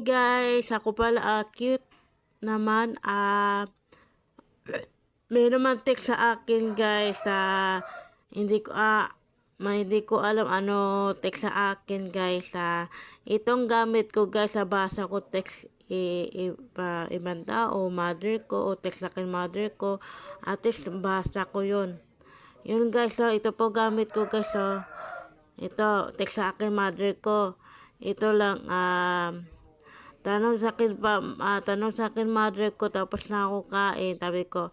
guys, ako pala ah, cute naman. Ah, may naman text sa akin guys. Ah, hindi ko ah, may hindi ko alam ano text sa akin guys. Ah, itong gamit ko guys sa basa ko text i, i, pa, ibang tao, mother ko, o text sa akin mother ko. At least basa ko yun. Yun guys, oh, ito po gamit ko guys. Oh. Ito, text sa akin mother ko. Ito lang, um, tanong sa akin pa, ah, tanong sa akin mother ko, tapos na ako kain, sabi ko,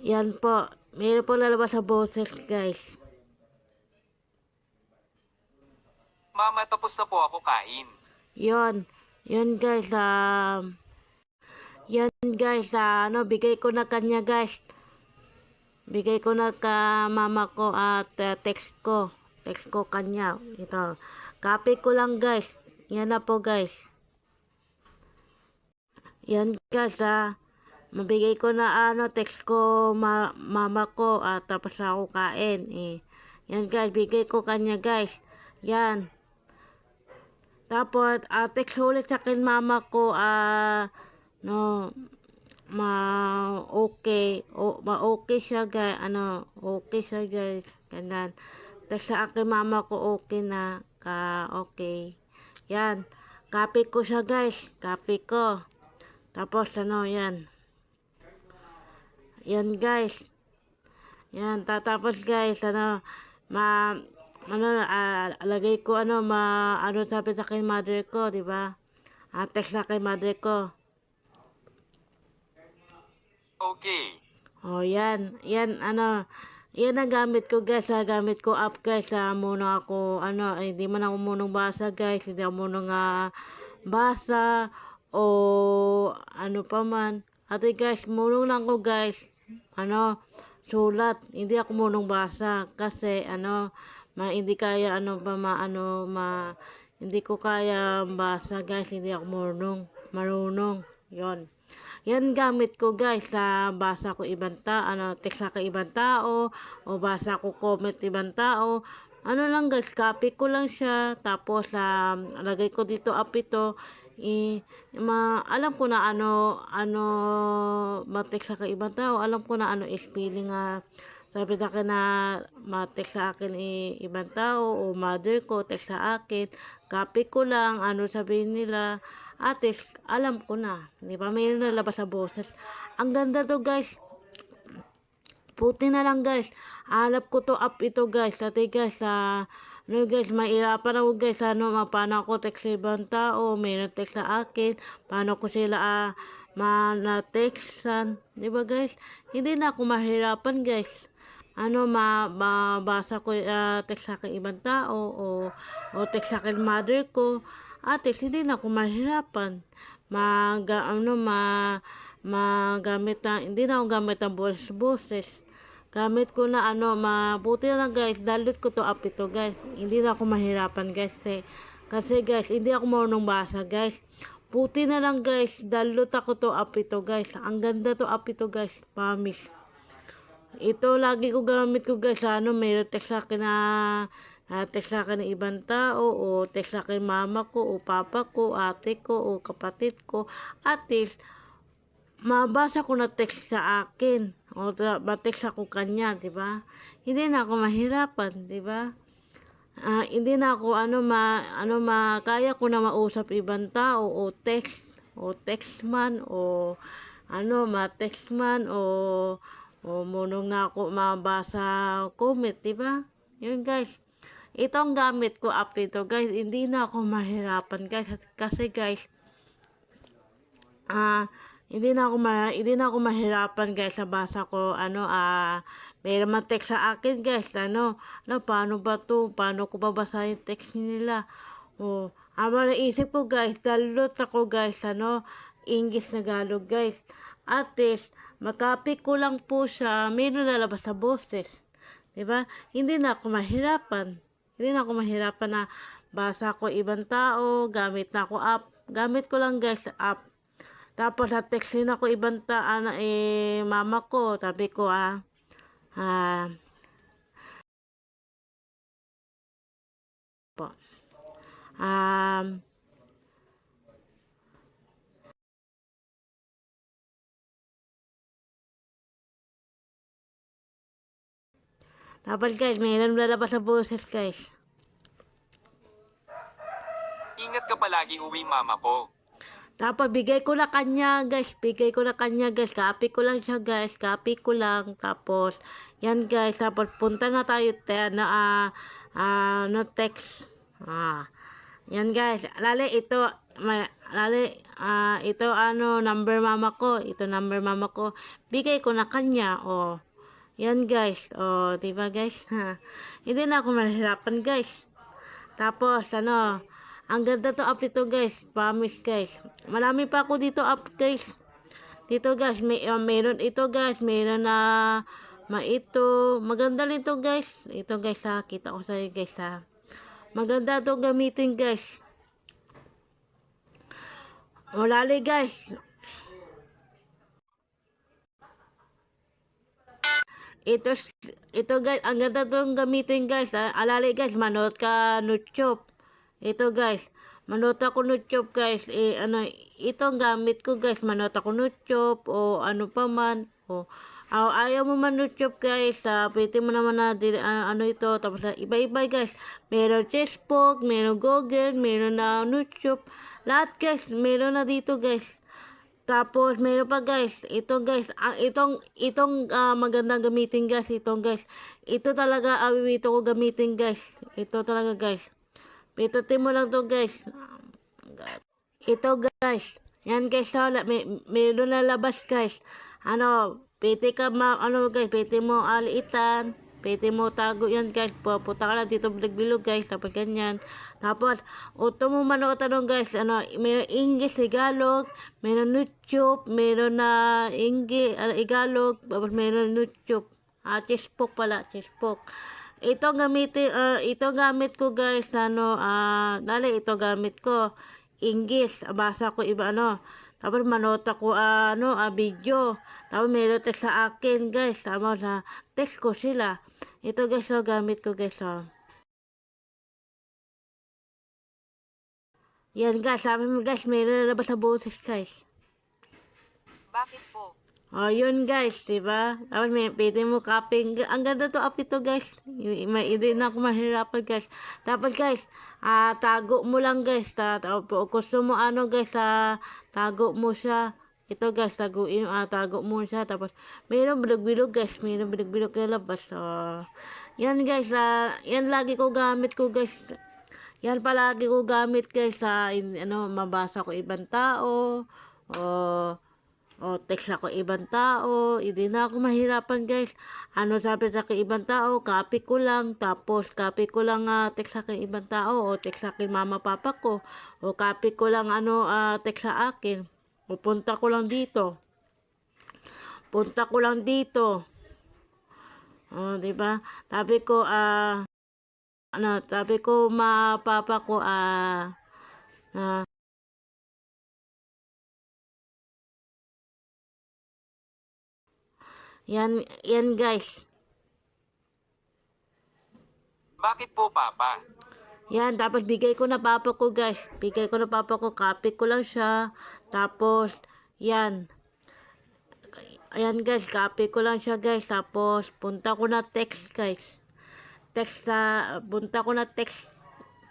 yan po, mayroon po lalabas sa boses guys. Mama, tapos na po ako kain. Yon, yon guys, um, yan guys, ah, ano, bigay ko na kanya guys. Bigay ko na ka mama ko at uh, text ko. Text ko kanya. Ito. Copy ko lang guys. Yan na po guys. Yan guys ah. Mabigay ko na ano, text ko ma mama ko at tapos ako kain. Eh. Yan guys, bigay ko kanya guys. Yan. Tapos, uh, text ulit sa akin mama ko, ah, no, ma, okay, o, ma, okay siya, guys, ano, okay siya, guys, ganyan. Text sa akin mama ko, okay na, ka, okay. Yan, copy ko siya, guys, copy ko. Tapos, ano, yan. Yan, guys. Yan, tatapos, guys, ano, ma, ano, ah, lagay ko, ano, ma, ano sabi sa akin mother ko, di ba? Ah, text sa akin mother ko. Okay. Oh, yan. Yan, ano, yan ang gamit ko, guys. Ha, gamit ko up, guys. Ha, muna ako, ano, eh, hindi man ako munong basa, guys. Hindi ako munong ah, basa, o ano pa man. Ate, guys, munong lang ko, guys. Ano, sulat. Hindi ako munong basa. Kasi, ano, ma, hindi kaya, ano ba, ma, ano, ma, hindi ko kaya basa, guys. Hindi ako marunong. Marunong. Yon. Yan gamit ko guys sa basa ko ibang tao, ano, text sa ibang tao, o basa ko comment ibang tao. Ano lang guys, copy ko lang siya, tapos um, lagay ko dito up ito, i, ma, alam ko na ano, ano, ma-text sa ibang tao, alam ko na ano spelling nga, sabi sa akin na ma-text sa akin i, ibang tao, o mother ko, text sa akin, copy ko lang, ano sabihin nila, Ate, alam ko na. Di ba? May nalabas sa boses. Ang ganda to, guys. Puti na lang, guys. Alap ko to up ito, guys. Dati, guys, sa... ano, guys, mahirapan ako, guys. Ano, paano ako text sa ibang tao. May na-text sa akin. Paano ko sila, ah, ma na-textan. Di ba, guys? Hindi na ako mahirapan, guys ano ma mabasa ko uh, text sa akin ibang tao o o text sa akin mother ko at least hindi na ako mahirapan mag ano ma magamit na hindi na ako gamit ng boses boses gamit ko na ano mabuti na lang guys dalit ko to up ito guys hindi na ako mahirapan guys eh. kasi guys hindi ako marunong basa guys Puti na lang guys, dalot ako to up ito guys. Ang ganda to up ito guys, promise. Ito lagi ko gamit ko guys, ano, may text sa akin na uh, text sa akin ng ibang tao o text sa akin mama ko o papa ko, ate ko o kapatid ko. At least, mabasa ko na text sa akin o ma-text ako kanya, di ba? Hindi na ako mahirapan, di ba? Uh, hindi na ako ano ma ano ma kaya ko na mausap ibang tao o text o text man o ano ma text man o o munong na ako mabasa comment, di ba? Yun guys. Itong gamit ko up ito guys. Hindi na ako mahirapan guys. Kasi guys, ah, uh, hindi na ako ma hindi na ako mahirapan guys sa basa ko ano ah uh, may naman text sa akin guys ano ano paano ba to paano ko babasahin text nila oh ama naisip ko guys dalot ako guys ano English na Galog guys at least Makapit ko lang po siya, mayroon lalabas sa boses. Diba? Hindi na ako mahirapan. Hindi na ako mahirapan na basa ko ibang tao, gamit na ako app, Gamit ko lang guys, app. Tapos sa text din ako ibang ta, ano, eh, mama ko. Sabi ko, ah, ah, po. Um, tapos guys, mayroon lalabas sa boses guys. Ingat ka palagi uwi mama ko. Tapos bigay ko na kanya guys, bigay ko na kanya guys, copy ko lang siya guys, copy ko lang. Tapos, yan guys, tapos punta na tayo te, na, ah, ah, no text. Ah, yan guys, lali ito, may, lali, ah, ito ano, number mama ko, ito number mama ko, bigay ko na kanya, oh. Yan guys, oh, di ba guys? Hindi na ako mahirapan guys. Tapos, ano, ang ganda to up ito guys. Promise guys. Marami pa ako dito up guys. Dito guys, may, uh, meron ito guys. Meron na ma ito. Maganda rin to guys. Ito guys ha. Kita ko sa'yo guys ha. Maganda to gamitin guys. Mulali guys. Ito, ito guys, ang ganda tong gamitin guys. ah. Alali guys, manood ka YouTube. Ito guys, manood ako YouTube guys. Eh, ano, itong gamit ko guys, manood ako YouTube o ano pa man. O, ah, ayaw mo man YouTube guys, ah, pwede mo naman na ah, ano ito. Tapos ah, iba-iba guys. Meron Facebook, meron Google, meron na YouTube. Lahat guys, meron na dito guys. Tapos meron pa guys, ito guys, ang itong itong ah, magandang gamitin guys, itong guys. Ito talaga ang ito ko gamitin guys. Ito talaga guys. Pitutin mo lang to guys. Ito guys. Yan guys, wala may meron na labas guys. Ano, pwede ka ma ano guys, pwede mo alitan. Pwede mo tago yan guys. Pupunta ka lang dito bilog guys. Tapos ganyan. Tapos, uto mo manood tanong guys. Ano, may English, Tagalog. Meron YouTube. Meron na English, uh, Igalog. Tapos meron YouTube. Ah, chessbook pala. Chessbook. Ito gamitin, uh, ito gamit ko guys. Ano, ah, dali ito gamit ko. English. Basa ko iba ano. Tapos manood ako ah, ano, ah, video. Tapos meron text sa akin guys. Tapos sa text ko sila. Ito guys, oh, gamit ko guys. Oh. Yan guys, sabi mo guys, meron na labas sa boses guys. Bakit po? Oh, yun guys, di ba? Tapos may pwede mo copying. Ang ganda to app ito guys. May- hindi na ako mahirapan guys. Tapos guys, ah tago mo lang guys. Ta, ta, kung gusto mo ano guys, ah, tago mo siya. Ito guys, taguin, ah, tago mo siya. Tapos, mayroong bilog-bilog guys. Mayroong bilog-bilog na labas. Oh. Yan guys, ah, yan lagi ko gamit ko guys. Yan palagi ko gamit guys sa in, ano, mabasa ko ibang tao. O, o text ako ibang tao. Hindi na ako mahirapan guys. Ano sabi sa akin ibang tao, copy ko lang. Tapos copy ko lang ah, text sa akin ibang tao. O text sa akin mama papa ko. O copy ko lang ano ah, text sa akin. Pupunta ko lang dito. Punta ko lang dito. Oh, 'di ba? Sabi ko ah ano, sabi ko ma papa ko ah na yan, yan guys. Bakit po papa? Yan, tapos bigay ko na papa ko guys. Bigay ko na papa ko, copy ko lang siya. Tapos, yan. Ayan guys, copy ko lang siya guys. Tapos, punta ko na text guys. Text sa, punta ko na text,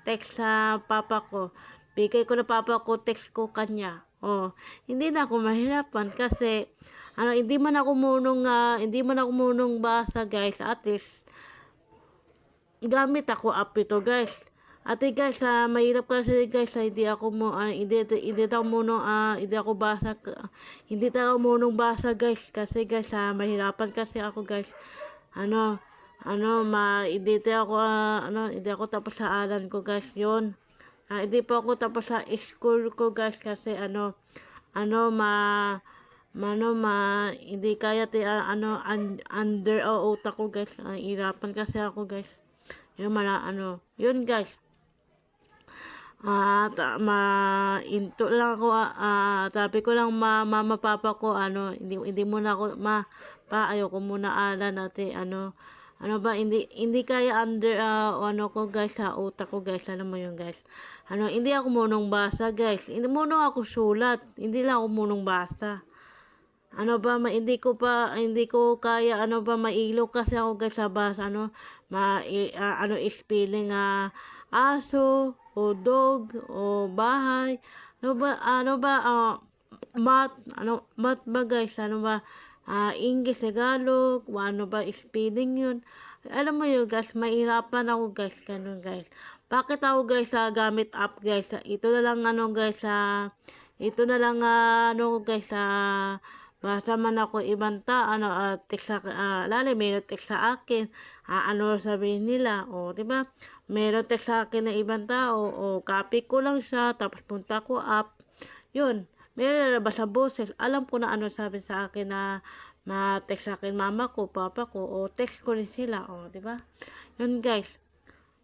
text sa papa ko. Bigay ko na papa ko, text ko kanya. Oh, hindi na ako mahirapan kasi, ano, hindi man ako munong, ah, hindi man ako munong basa guys. At least, gamit ako app ito guys. Ate guys, ah, mahirap kasi guys, ah, hindi ako mo, ah, hindi, hindi ako munong, ah, hindi ako basa, hindi ako munong basa guys. Kasi guys, ah, mahirapan kasi ako guys. Ano, ano, ma, hindi ako, ah, ano, hindi ako tapos sa alan ko guys, yun. Ah, hindi po ako tapos sa school ko guys kasi ano, ano, ma, Mano ma, hindi kaya ti ah, ano un, under o utak ko guys. Ang irapan kasi ako guys. Yung mala ano, yun guys. Ah, ta ma into lang ako, ah, ah, sabi ko lang ma mama, papa ko ano, hindi hindi muna ako ma pa ayoko muna ala ate ano, ano ba hindi hindi kaya under ah, ano ko guys sa utak ko guys, alam mo yun guys. Ano, hindi ako munong basa guys. Hindi munong ako sulat, hindi lang ako munong basa. Ano ba, ma, hindi ko pa, hindi ko kaya, ano ba, mailo kasi ako guys sa bus, ano, ma, ah, ano, spelling, ah, aso, o dog, o bahay, ano ba, ano ba, ah, mat, ano, mat ba guys, ano ba, ah, English, Tagalog, ano ba, spelling yun. Alam mo yun guys, mahirapan ako guys, ganun guys. Bakit ako guys, sa gamit app guys, ito na lang ano guys, sa, ito na lang, ah, ano guys, sa, Basta man ako ibang ta, ano, uh, text sa, uh, lali, may text sa akin, ah, ano sabihin nila, o, di ba? Meron text akin na ibang tao, o, copy ko lang siya, tapos punta ko up, yun, meron lalabas sa boses, alam ko na ano sabi sa akin na, ma-text sa akin mama ko, papa ko, o text ko rin sila, o, di ba? Yun guys,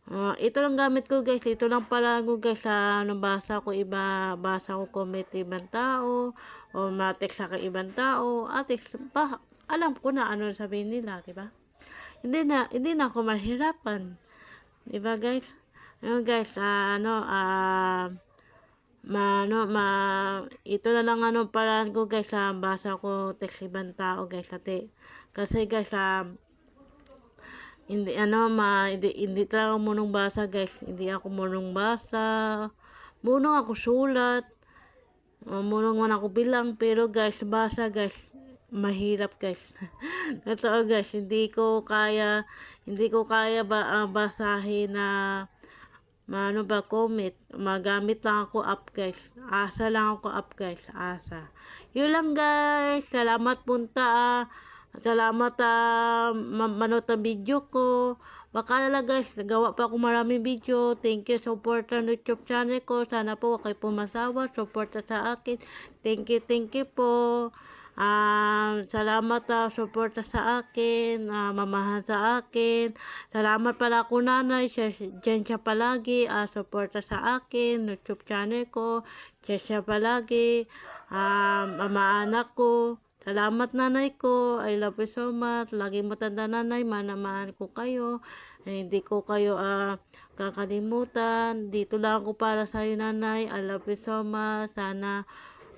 Ah, ito lang gamit ko guys, ito lang pala ko guys sa ano basa ko iba, basa ko comment ibang tao o ma-text sa ibang tao, at text ba, alam ko na ano sabihin nila, di ba? Hindi na hindi na ako mahirapan. Di ba guys? Ano guys, ah, ano ah ma ano ma ito na lang ano paraan ko guys sa basa ko text ibang tao guys ate. Kasi guys ah, hindi ano ma hindi, hindi talaga ako munong basa guys hindi ako munong basa munong ako sulat uh, munong man ako bilang pero guys basa guys mahirap guys totoo guys hindi ko kaya hindi ko kaya ba ah, basahin na Maano ba, comment. Magamit lang ako app, guys. Asa lang ako app, guys. Asa. Yun lang, guys. Salamat punta, ah. Salamat, ah, ma- manood ng video ko. Lang, guys. Nagawa pa ako maraming video. Thank you, support ng YouTube channel ko. Sana po, kayo pumasawa. Support sa akin. Thank you, thank you po. Ah, salamat sa suporta sa akin, ah, mamahan sa akin. Salamat pala ako nanay, siya, dyan siya palagi, ah, suporta sa akin, YouTube channel ko, siya siya palagi, ah, mama anak ko. Salamat nanay ko, I love you so much. Lagi mo tanda nanay, manamahan ko kayo. Eh, hindi ko kayo ah, kakalimutan. Dito lang ako para sa iyo nanay. I love you so much. Sana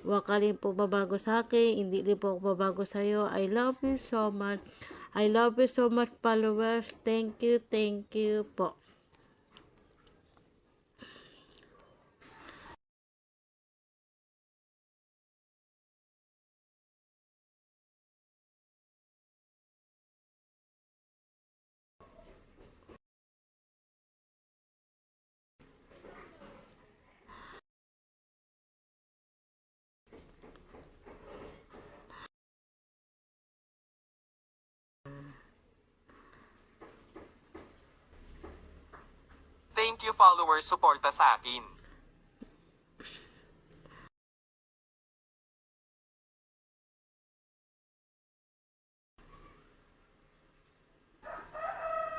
Huwag ka rin po babago sa akin. Hindi rin po ako babago sa iyo. I love you so much. I love you so much followers. Thank you, thank you po. Thank you followers suporta sa akin.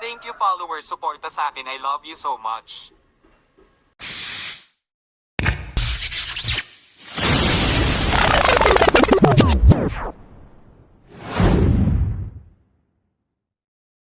Thank you followers suporta sa akin. I love you so much.